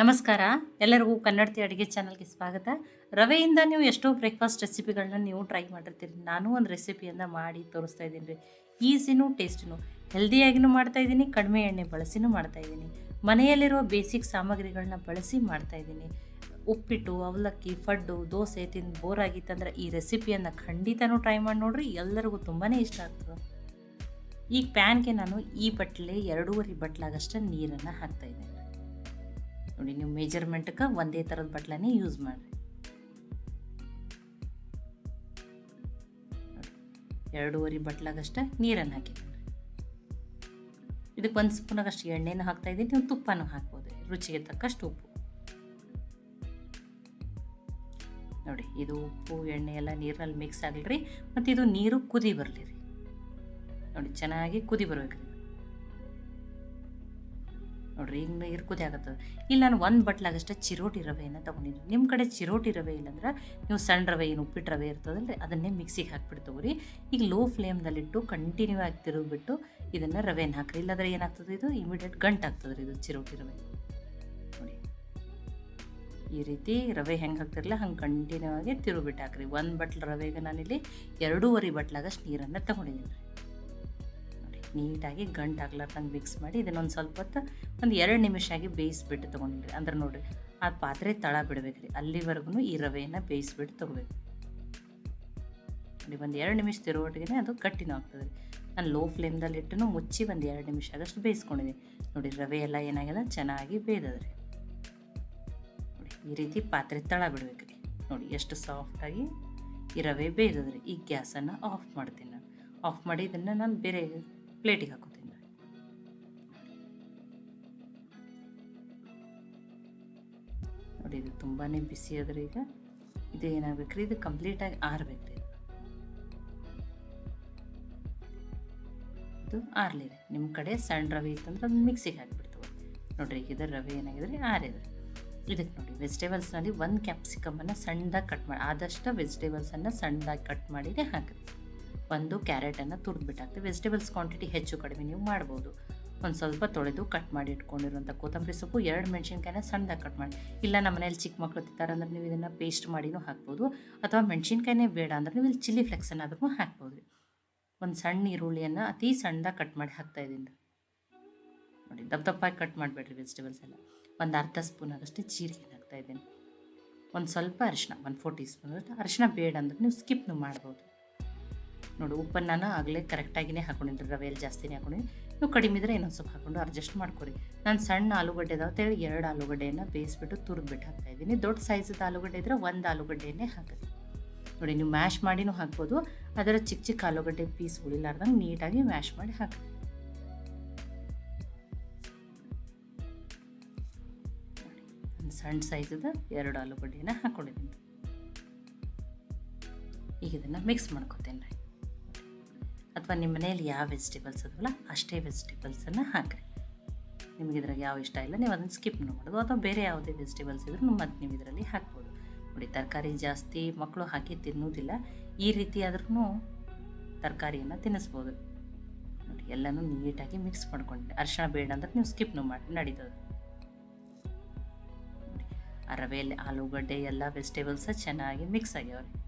ನಮಸ್ಕಾರ. ಎಲ್ಲರಿಗೂ ಕನ್ನಡತಿ ಅಡುಗೆ ಚಾನಲ್ಗೆ ಸ್ವಾಗತ. ರವೆಯಿಂದ ನೀವು ಎಷ್ಟೋ ಬ್ರೇಕ್ಫಾಸ್ಟ್ ರೆಸಿಪಿಗಳನ್ನ ನೀವು ಟ್ರೈ ಮಾಡಿರ್ತೀರಿ. ನಾನು ಒಂದು ರೆಸಿಪಿಯನ್ನು ಮಾಡಿ ತೋರಿಸ್ತಾ ಇದ್ದೀನಿ. ರೀ ಈಸಿನೂ ಟೇಸ್ಟಿನೂ ಹೆಲ್ದಿಯಾಗಿನೂ ಮಾಡ್ತಾ ಇದ್ದೀನಿ, ಕಡಿಮೆ ಎಣ್ಣೆ ಬಳಸಿನೂ ಮಾಡ್ತಾ ಇದ್ದೀನಿ. ಮನೆಯಲ್ಲಿರೋ ಬೇಸಿಕ್ ಸಾಮಗ್ರಿಗಳನ್ನ ಬಳಸಿ ಮಾಡ್ತಾ ಇದ್ದೀನಿ. ಉಪ್ಪಿಟ್ಟು, ಅವಲಕ್ಕಿ, ಫಡ್ಡು, ದೋಸೆ ತಿಂದು ಬೋರ್ ಆಗಿತ್ತಂದ್ರೆ ಈ ರೆಸಿಪಿಯನ್ನು ಖಂಡಿತನೂ ಟ್ರೈ ಮಾಡಿ ನೋಡ್ರಿ. ಎಲ್ಲರಿಗೂ ತುಂಬಾ ಇಷ್ಟ ಆಗ್ತದೆ. ಈಗ ಪ್ಯಾನ್ಗೆ ನಾನು ಈ ಬಟ್ಲೆ ಎರಡೂವರೆ ಬಟ್ಲಾಗಷ್ಟು ನೀರನ್ನು ಹಾಕ್ತಾಯಿದ್ದೀನಿ ನೋಡಿ, ನೀವು ಮೇಜರ್ಮೆಂಟ್ಗೆ ಒಂದೇ ಥರದ ಬಟ್ಲನೇ ಯೂಸ್ ಮಾಡಿರಿ. ಎರಡೂವರೆ ಬಟ್ಲಾಗಷ್ಟ ನೀರನ್ನು ಹಾಕಿದ್ದೀನಿ ಇದಕ್ಕೆ ಒಂದು ಸ್ಪೂನಾಗಷ್ಟು ಎಣ್ಣೆನೂ ಹಾಕ್ತಾ ಇದ್ದೀನಿ, ನೀವು ತುಪ್ಪನೂ ಹಾಕ್ಬೋದು, ರುಚಿಗೆ ತಕ್ಕಷ್ಟು ಉಪ್ಪು. ನೋಡಿ, ಇದು ಉಪ್ಪು, ಎಣ್ಣೆ ಎಲ್ಲ ನೀರಿನಲ್ಲಿ ಮಿಕ್ಸ್ ಆಗಲಿ ರೀ ಮತ್ತು ಇದು ನೀರು ಕುದಿ ಬರಲಿ ರೀ. ನೋಡಿ, ಚೆನ್ನಾಗಿ ಕುದಿ ಬರ್ಬೇಕು ನೋಡ್ರಿ ಈಗ ನೀರು ಕುದಿ ಆಗತ್ತದ. ಇಲ್ಲಿ, ನಾನು ಒಂದು ಬಟ್ಲಾಗಷ್ಟೇ ಚಿರೋಟಿ ರವೆಯನ್ನು ತೊಗೊಂಡಿದ್ದೀನಿ ನಿಮ್ಮ ಕಡೆ ಚಿರೋಟಿ ರವೆ ಇಲ್ಲಂದ್ರೆ ನೀವು ಸಣ್ಣ ರವೆ, ಏನು ಉಪ್ಪಿಟ್ಟು ರವೆ ಇರ್ತದಲ್ಲ ಅದನ್ನೇ ಮಿಕ್ಸಿಗೆ ಹಾಕ್ಬಿಟ್ಟು ತೊಗೊರಿ. ಈಗ ಲೋ ಫ್ಲೇಮ್ದಲ್ಲಿಟ್ಟು ಕಂಟಿನ್ಯೂ ಆಗಿ ತಿರುಗಿಬಿಟ್ಟು ಇದನ್ನು ರವೆನ ಹಾಕ್ರಿ. ಇಲ್ಲಾಂದ್ರೆ ಏನಾಗ್ತದೆ ಇದು? ಇಮಿಡಿಯೇಟ್ ಗಂಟಾಗ್ತದೆ ರೀ ಇದು ಚಿರೋಟಿ ರವೆ. ನೋಡಿ. ಈ ರೀತಿ ರವೆ ಹೆಂಗೆ ಹಾಕ್ತಿರಲ್ಲ ಹಂಗೆ ಕಂಟಿನ್ಯೂ ಆಗಿ ತಿರುಗಿಬಿಟ್ಟು ಹಾಕ್ರಿ. ಒಂದು ಬಟ್ಲು ರವೆಗೆ ನಾನಿಲ್ಲಿ ಎರಡೂವರೆ ಬಟ್ಲಾಗಷ್ಟು ನೀರನ್ನು ತೊಗೊಂಡಿದ್ದೀನಿ. ನೀಟಾಗಿ ಗಂಟು ಆಗ್ಲಾರ್ದಂಗೆ ಮಿಕ್ಸ್ ಮಾಡಿ ಇದನ್ನೊಂದು ಸ್ವಲ್ಪ ಹೊತ್ತು ಒಂದು ಎರಡು ನಿಮಿಷ ಆಗಿ ಬೇಯಿಸ್ಬಿಟ್ಟು ತೊಗೊಂಡಿರಿ ಅಂದ್ರೆ ನೋಡಿರಿ, ಆ ಪಾತ್ರೆ ತಳ ಬಿಡ್ಬೇಕು ರೀ ಅಲ್ಲಿವರೆಗೂ ಈ ರವೆಯನ್ನು ಬೇಯಿಸ್ಬಿಟ್ಟು ತೊಗೋಬೇಕು. ಒಂದು ಎರಡು ನಿಮಿಷ ತಿರುವಟ್ಟಿಗೆ ಅದು ಗಟ್ಟಿನೂ ಆಗ್ತದೆ ರೀ. ನಾನು ಲೋ ಫ್ಲೇಮ್ದಲ್ಲಿ ಇಟ್ಟು ಮುಚ್ಚಿ ಒಂದು ಎರಡು ನಿಮಿಷ ಆದಷ್ಟು ಬೇಯಿಸ್ಕೊಂಡಿದ್ದೀನಿ. ನೋಡಿ, ರವೆ ಎಲ್ಲ ಏನಾಗಿದೆ? ಚೆನ್ನಾಗಿ ಬೇಯ್ದದ ನೋಡಿ, ಈ ರೀತಿ ಪಾತ್ರೆ ತಳ ಬಿಡ್ಬೇಕು ನೋಡಿ, ಎಷ್ಟು ಸಾಫ್ಟಾಗಿ ಈ ರವೆ ಬೇಯ್ದದ್ರಿ ಈ ಗ್ಯಾಸನ್ನು ಆಫ್ ಮಾಡ್ತೀನಿ ನಾನು. ಆಫ್ ಮಾಡಿ ಇದನ್ನು ನಾನು ಬೇರೆ ಪ್ಲೇಟಿಗೆ ಹಾಕೋತೀನಿ. ನೋಡಿ, ಇದು ತುಂಬಾ ಬಿಸಿ ಅದ್ರಿ ಈಗ ಇದು ಏನಾಗ್ಬೇಕು ಇದು ಕಂಪ್ಲೀಟಾಗಿ ಆರ್ಬೇಕು ರೀ ಇದು ಆರ್ಲಿ ರೀ ನಿಮ್ಮ ಕಡೆ ಸಣ್ಣ ರವೆ ಇತ್ತಂದ್ರೆ ಅದನ್ನ ಮಿಕ್ಸಿಗೆ ಹಾಕಿಬಿಡ್ತೀವಿ. ನೋಡ್ರಿ, ಈಗ ಇದರ ರವೆ ಏನಾಗಿದೆ? ಆರಿದೆ. ಇದಕ್ಕೆ ನೋಡಿ ವೆಜಿಟೇಬಲ್ಸ್ನಲ್ಲಿ ಒಂದು ಕ್ಯಾಪ್ಸಿಕಮನ್ನು ಸಣ್ಣದಾಗಿ ಕಟ್ ಮಾಡಿ ಆದಷ್ಟು ವೆಜಿಟೇಬಲ್ಸನ್ನು ಸಣ್ಣದಾಗಿ ಕಟ್ ಮಾಡಿನೇ ಹಾಕಿರಿ ಒಂದು ಕ್ಯಾರೆಟನ್ನು ತುರಿದ್ಬಿಟ್ಟು ಹಾಕ್ತೀವಿ ವೆಜಿಟೇಬಲ್ಸ್ ಕ್ವಾಂಟಿಟಿ ಹೆಚ್ಚು ಕಡಿಮೆ ನೀವು ಮಾಡ್ಬೋದು. ಒಂದು ಸ್ವಲ್ಪ ತೊಳೆದು ಕಟ್ ಮಾಡಿ ಇಟ್ಕೊಂಡಿರುವಂಥ ಕೊತ್ತಂಬರಿ ಸೊಪ್ಪು, ಎರಡು ಮೆಣಸಿನ್ಕಾಯಿನ ಸಣ್ಣದಾಗಿ ಕಟ್ ಮಾಡಿ. ಇಲ್ಲ ನಮ್ಮ ಮನೇಲಿ ಚಿಕ್ಕ ಮಕ್ಕಳು ತಿಂತಾರೆ ಅಂದ್ರೆ ನೀವು ಇದನ್ನು ಪೇಸ್ಟ್ ಮಾಡಿನೂ ಹಾಕ್ಬೋದು. ಅಥವಾ ಮೆಣಸಿನ್ಕಾಯಿನೇ ಬೇಡ ಅಂದ್ರೆ ನೀವು ಇಲ್ಲಿ ಚಿಲ್ಲಿ ಫ್ಲೆಕ್ಸ್ ಆದ್ರೂ ಹಾಕ್ಬೋದು ಒಂದು ಸಣ್ಣ ಈರುಳ್ಳಿಯನ್ನು ಅತಿ ಸಣ್ಣದಾಗಿ ಕಟ್ ಮಾಡಿ ಹಾಕ್ತಾ ಇದ್ದೀನಿ ನೋಡಿ, ದಪ್ಪ ದಪ್ಪಾಗಿ ಕಟ್ ಮಾಡಬೇಡ್ರಿ ವೆಜಿಟೇಬಲ್ಸ್ ಎಲ್ಲ. ಒಂದು ಅರ್ಧ ಸ್ಪೂನ್ ಆದಷ್ಟು ಜೀರಿಗೆ ಹಾಕ್ತಾ ಇದ್ದೀನಿ. ಒಂದು ಸ್ವಲ್ಪ ಅರಿಶಿನ ಒಂದು ಫೋರ್ ಟೀ ಸ್ಪೂನ್ ಅರಿಶಿನ ಬೇಡ ಅಂದ್ರೆ ನೀವು ಸ್ಕಿಪ್ನು ಮಾಡ್ಬೋದು. ನೋಡಿ ಉಪ್ಪನ್ನ ನಾನು ಆಗಲೇ ಕರೆಕ್ಟಾಗಿಯೇ ಹಾಕೊಂಡಿನಿ, ರವೆಯಲ್ಲಿ ಜಾಸ್ತಿನೇ ಹಾಕೊಂಡಿನಿ. ನೀವು ಕಡಿಮೆ ಇದ್ರೆ ಇನ್ನೊಂದು ಸ್ವಲ್ಪ ಹಾಕೊಂಡು ಅಡ್ಜಸ್ಟ್ ಮಾಡ್ಕೊರಿ. ನಾನು ಸಣ್ಣ ಆಲೂಗಡ್ಡೆ ಇದಾವೆ ಅಂತೇಳಿ ಎರಡು ಆಲೂಗಡ್ಡೆಯನ್ನು ಬೇಯಿಸ್ಬಿಟ್ಟು ತುರಿದ್ಬಿಟ್ಟು ಹಾಕ್ತಾ ಇದ್ದೀನಿ ದೊಡ್ಡ ಸೈಜದ ಆಲೂಗಡ್ಡೆ ಇದ್ರೆ ಒಂದು ಆಲೂಗಡ್ಡೆಯನ್ನೇ ಹಾಕಿದೆ. ನೋಡಿ, ನೀವು ಮ್ಯಾಶ್ ಮಾಡಿನೂ ಹಾಕ್ಬೋದು, ಅದರ ಚಿಕ್ಕ ಚಿಕ್ಕ ಆಲೂಗಡ್ಡೆ ಪೀಸ್ ಉಳಿಲಾರ್ದಂಗೆ ನೀಟಾಗಿ ಮ್ಯಾಶ್ ಮಾಡಿ ಹಾಕಿ ಸಣ್ಣ ಸೈಜದ ಎರಡು ಆಲೂಗಡ್ಡೆಯನ್ನು ಹಾಕ್ಕೊಂಡಿದ್ದೀನಿ ಈಗ ಇದನ್ನು ಮಿಕ್ಸ್ ಮಾಡ್ಕೊತೀನಿ ರೀ ಅಥವಾ ನಿಮ್ಮ ಮನೆಯಲ್ಲಿ ಯಾವ ವೆಜಿಟೇಬಲ್ಸ್ ಅದವಲ್ಲ ಅಷ್ಟೇ ವೆಜಿಟೇಬಲ್ಸನ್ನು ಹಾಕಿರಿ. ನಿಮಗೆ ಇದ್ರಾಗ ಯಾವ ಇಷ್ಟ ಇಲ್ಲ ನೀವು ಅದನ್ನು ಸ್ಕಿಪ್ ಮಾಡ್ಬೋದು ಅಥವಾ ಬೇರೆ ಯಾವುದೇ ವೆಜಿಟೇಬಲ್ಸ್ ಇದ್ರೂ ಮತ್ತೆ ನೀವು ಇದರಲ್ಲಿ ಹಾಕ್ಬೋದು. ನೋಡಿ ತರಕಾರಿ ಜಾಸ್ತಿ ಮಕ್ಕಳು ಹಾಕಿ ತಿನ್ನೋದಿಲ್ಲ, ಈ ರೀತಿ ಆದ್ರೂ ತರಕಾರಿಯನ್ನು ತಿನ್ನಿಸ್ಬೋದು. ನೋಡಿ ಎಲ್ಲನೂ ನೀಟಾಗಿ ಮಿಕ್ಸ್ ಮಾಡ್ಕೊಂಡು ಅರಿಶಿಣ ಬೇಡ ಅಂದ್ರೆ ನೀವು ಸ್ಕಿಪ್ನು ಮಾಡಿ ನಡೀತದೆ. ರವೆಯಲ್ಲಿ ಆಲೂಗಡ್ಡೆ, ಎಲ್ಲ ವೆಜಿಟೇಬಲ್ಸ ಚೆನ್ನಾಗಿ ಮಿಕ್ಸ್ ಆಗ್ಯಾವ ನೋಡಿ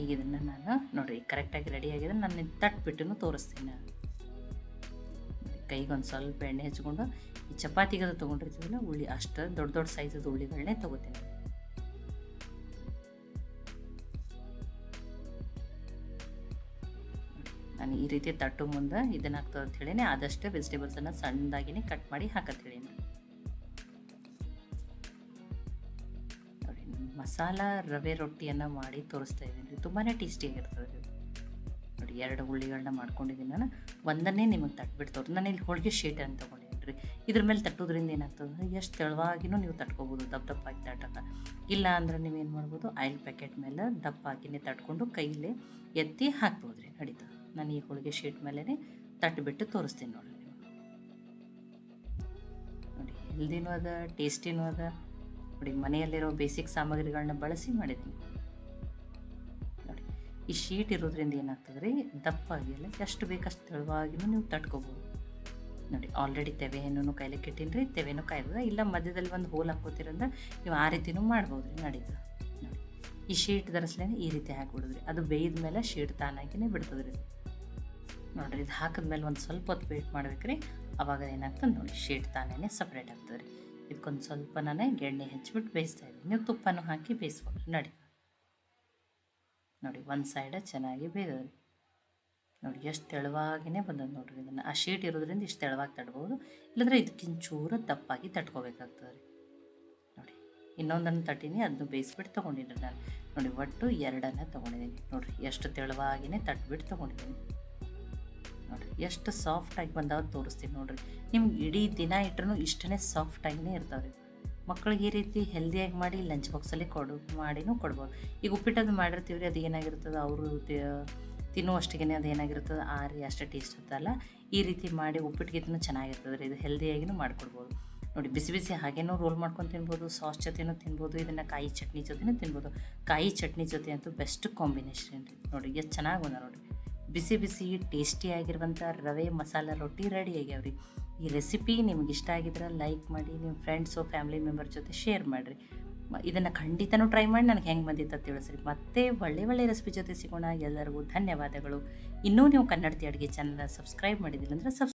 ಈಗ ಇದನ್ನು ನಾನು ನೋಡಿರಿ ಕರೆಕ್ಟಾಗಿ ರೆಡಿ ಆಗಿದೆ ನಾನು ತಟ್ಬಿಟ್ಟು ತೋರಿಸ್ತೀನಿ ಕೈಗೆ ಒಂದು ಸ್ವಲ್ಪ ಎಣ್ಣೆ ಹಚ್ಕೊಂಡು ಈ ಚಪಾತಿಗದು ತೊಗೊಂಡಿರ್ತೀವಲ್ಲ ಉಳ್ಳಿ ಅಷ್ಟು ದೊಡ್ಡ ದೊಡ್ಡ ಸೈಜದ ಉಳ್ಳಿಗಳನ್ನೇ ತೊಗೋತೀನಿ. ನಾನು ಈ ರೀತಿ ತಟ್ಟು ಮುಂದೆ ಇದನ್ನ ಹಾಕ್ತದೆ ಅಂತ ಹೇಳಿನಿ, ಆದಷ್ಟು ವೆಜಿಟೇಬಲ್ಸನ್ನು ಸಣ್ಣದಾಗಿನೇ ಕಟ್ ಮಾಡಿ ಹಾಕತ್ ಹೇಳಿ ಮಸಾಲ, ರವೆ ರೊಟ್ಟಿಯನ್ನು ಮಾಡಿ ತೋರಿಸ್ತಾ ಇದ್ದೀನಿ ತುಂಬಾ ಟೇಸ್ಟಿಯಾಗಿರ್ತದೆ ನೋಡಿ, ಎರಡು ಹುಳ್ಳಿಗಳನ್ನ ಮಾಡ್ಕೊಂಡಿದ್ದೀನಿ ನಾನು. ಒಂದನ್ನೇ ನಿಮಗೆ ತಟ್ಬಿಟ್ಟು ನಾನು ಇಲ್ಲಿ ಹೋಳಿಗೆ ಶೀಟ್ ಅಂತ ತೊಗೊಂಡಿದ್ದೀನಿ ರೀ. ಇದ್ರ ಮೇಲೆ ತಟ್ಟೋದ್ರಿಂದ ಏನಾಗ್ತದೆ ಎಷ್ಟು ತೆಳುವಾಗಿನೂ ನೀವು ತಟ್ಕೋಬೋದು ದಪ್ಪ ದಪ್ಪಾಗಿ ತಟ್ಟಕ್ಕೆ ಇಲ್ಲ ಅಂದ್ರೆ ನೀವೇನು ಮಾಡ್ಬೋದು, ಆಯಿಲ್ ಪ್ಯಾಕೆಟ್ ಮೇಲೆ ದಪ್ಪ ಹಾಕಿನೇ ತಟ್ಕೊಂಡು ಕೈಲೇ ಎತ್ತಿ ಹಾಕ್ಬೋದು ರೀ. ನಡೀತದೆ ನಾನು ಈ ಹೋಳಿಗೆ ಶೀಟ್ ಮೇಲೇ ತಟ್ಟಿಬಿಟ್ಟು ತೋರಿಸ್ತೀನಿ ನೋಡಿರಿ ನೀವು ನೋಡಿ, ಹೆಲ್ದಿನೂ ಅದ, ಟೇಸ್ಟಿನೂ ಅದ. ನೋಡಿ ಮನೆಯಲ್ಲಿರೋ ಬೇಸಿಕ್ ಸಾಮಗ್ರಿಗಳನ್ನ ಬಳಸಿ ಮಾಡಿದ್ದೀನಿ ನೋಡಿ, ಈ ಶೀಟ್ ಇರೋದ್ರಿಂದ ಏನಾಗ್ತದೆ ರೀ ದಪ್ಪಾಗಿಲ್ಲ ಎಷ್ಟು ಬೇಕಷ್ಟು ತೆಳುವಾಗಿನೂ ನೀವು ತಟ್ಕೋಬೋದು. ನೋಡಿ ಆಲ್ರೆಡಿ ತೆವೆಯನ್ನು ಕಾಯ್ಲಿಕ್ಕೆ ಇಟ್ಟಿನಿ ರೀ ತೆವೆನೂ ಕಾಯ್ದದ ಇಲ್ಲ, ಮಧ್ಯದಲ್ಲಿ ಒಂದು ಹೋಲ್ ಹಾಕೋತಿರಂದ್ರೆ ನೀವು ಆ ರೀತಿನೂ ಮಾಡ್ಬೋದು ರೀ ನಡೀತದೆ. ನೋಡಿ, ಈ ಶೀಟ್ ಧರಿಸ್ಲೇನೆ ಈ ರೀತಿ ಹಾಕ್ಬಿಡೋದ್ರಿ. ಅದು ಬೇಯ್ದ ಮೇಲೆ ಶೀಟ್ ತಾನಾಗಿನೇ ಬಿಡ್ತದೆ ರೀ ನೋಡಿರಿ, ಇದು ಹಾಕಿದ್ಮೇಲೆ ಒಂದು ಸ್ವಲ್ಪ ಹೊತ್ತು ವೇಟ್ ಮಾಡ್ಬೇಕು ರೀ ಅವಾಗ ಏನಾಗ್ತದೆ ನೋಡಿ, ಶೀಟ್ ತಾನೇ ಸಪ್ರೇಟ್ ಆಗ್ತದೆ ಇದಕ್ಕೊಂದು ಸ್ವಲ್ಪ ನಾನು ಎಣ್ಣೆ ಹಚ್ಬಿಟ್ಟು ಬೇಯಿಸ್ತಾ ಇದ್ದೀನಿ. ನೀವು ತುಪ್ಪನೂ ಹಾಕಿ ಬೇಯಿಸ್ಬೋದು ನಡಿ. ನೋಡಿ, ಒಂದು ಸೈಡ ಚೆನ್ನಾಗಿ ಬೇಯ್ದವ್ರಿ ನೋಡಿ, ಎಷ್ಟು ತೆಳುವಾಗಿನೇ ಬಂದದ್ದು ನೋಡಿರಿ ಇದನ್ನು. ಆ ಶೀಟ್ ಇರೋದ್ರಿಂದ ಇಷ್ಟು ತೆಳುವಾಗಿ ತಡ್ಬೋದು. ಇಲ್ಲಾಂದ್ರೆ ಇದಕ್ಕಿಂತ ಚೂರು ದಪ್ಪಾಗಿ ತಟ್ಕೋಬೇಕಾಗ್ತದೆ ರೀ. ನೋಡಿ, ಇನ್ನೊಂದನ್ನು ತಟ್ಟಿನಿ ಅದನ್ನು ಬೇಯಿಸ್ಬಿಟ್ಟು ತೊಗೊಂಡಿನಿ ನಾನು. ನೋಡಿ, ಒಟ್ಟು ಎರಡನ್ನು ತೊಗೊಂಡಿದ್ದೀನಿ. ನೋಡಿರಿ, ಎಷ್ಟು ತೆಳುವಾಗಿನೇ ತಟ್ಬಿಟ್ಟು ತೊಗೊಂಡಿದ್ದೀನಿ. ನೋಡಿರಿ ಎಷ್ಟು ಸಾಫ್ಟಾಗಿ ಬಂದಾವ ತೋರಿಸ್ತೀನಿ ನೋಡಿರಿ. ನಿಮ್ಗೆ ಇಡೀ ದಿನ ಇಟ್ರೂ ಇಷ್ಟೇ ಸಾಫ್ಟಾಗಿನೇ ಇರ್ತಾವೆ ರೀ ಮಕ್ಳಿಗೆ ಈ ರೀತಿ ಹೆಲ್ದಿಯಾಗಿ ಮಾಡಿ ಲಂಚ್ ಬಾಕ್ಸಲ್ಲಿ ಕೊಡು, ಮಾಡಿನೂ ಕೊಡ್ಬೋದು. ಈಗ ಉಪ್ಪಿಟ್ಟದು ಮಾಡಿರ್ತೀವಿ ರೀ ಅದು ಏನಾಗಿರ್ತದೆ? ಅವರು ತಿನ್ನುವಷ್ಟಿಗೆನೇ ಅದು ಏನಾಗಿರ್ತದೆ? ರೀ, ಅಷ್ಟೇ ಟೇಸ್ಟ್ ಇರ್ತಲ್ಲ ಈ ರೀತಿ ಮಾಡಿ ಉಪ್ಪಿಟ್ಟಿಗೆ ಚೆನ್ನಾಗಿರ್ತದೆ ರೀ ಇದು ಹೆಲ್ದಿಯಾಗಿನೂ ಮಾಡಿಕೊಡ್ಬೋದು. ನೋಡಿ, ಬಿಸಿ ಬಿಸಿ ಹಾಗೇನೂ ರೋಲ್ ಮಾಡ್ಕೊಂಡು ತಿನ್ಬೋದು. ಸಾಸ್ ಜೊತೆನೂ ತಿನ್ಬೋದು. ಇದನ್ನು ಕಾಯಿ ಚಟ್ನಿ ಜೊತೆನೂ ತಿನ್ಬೋದು. ಕಾಯಿ ಚಟ್ನಿ ಜೊತೆ ಅಂತೂ ಬೆಸ್ಟ್ ಕಾಂಬಿನೇಷನ್ ರೀ. ನೋಡಿ, ಎಷ್ಟು ಚೆನ್ನಾಗಿ ಬಂದ ನೋಡಿ ಬಿಸಿ ಬಿಸಿ ಟೇಸ್ಟಿಯಾಗಿರುವಂಥ ರವೆ ಮಸಾಲ ರೊಟ್ಟಿ ರೆಡಿ ಆಗ್ಯಾವ್ರಿ. ಈ ರೆಸಿಪಿ ನಿಮ್ಗೆ ಇಷ್ಟ ಆಗಿದ್ರೆ ಲೈಕ್ ಮಾಡಿ ನಿಮ್ಮ ಫ್ರೆಂಡ್ಸು ಫ್ಯಾಮಿಲಿ ಮೆಂಬರ್ ಜೊತೆ ಶೇರ್ ಮಾಡಿರಿ. ಇದನ್ನು ಖಂಡಿತನೂ ಟ್ರೈ ಮಾಡಿ ನನಗೆ ಹೆಂಗೆ ಬಂದಿತ್ತು ಅಂತ ತಿಳಿಸ್ರಿ. ಮತ್ತೆ ಒಳ್ಳೆ ಒಳ್ಳೆ ರೆಸಿಪಿ ಜೊತೆ ಸಿಗೋಣ. ಎಲ್ಲರಿಗೂ ಧನ್ಯವಾದಗಳು. ಇನ್ನೂ ನೀವು ಕನ್ನಡತಿ ಅಡುಗೆ ಚಾನಲ್ನ ಸಬ್ಸ್ಕ್ರೈಬ್ ಮಾಡಿದಿಲ್ಲ ಅಂದರೆ ಸಬ್ಸ್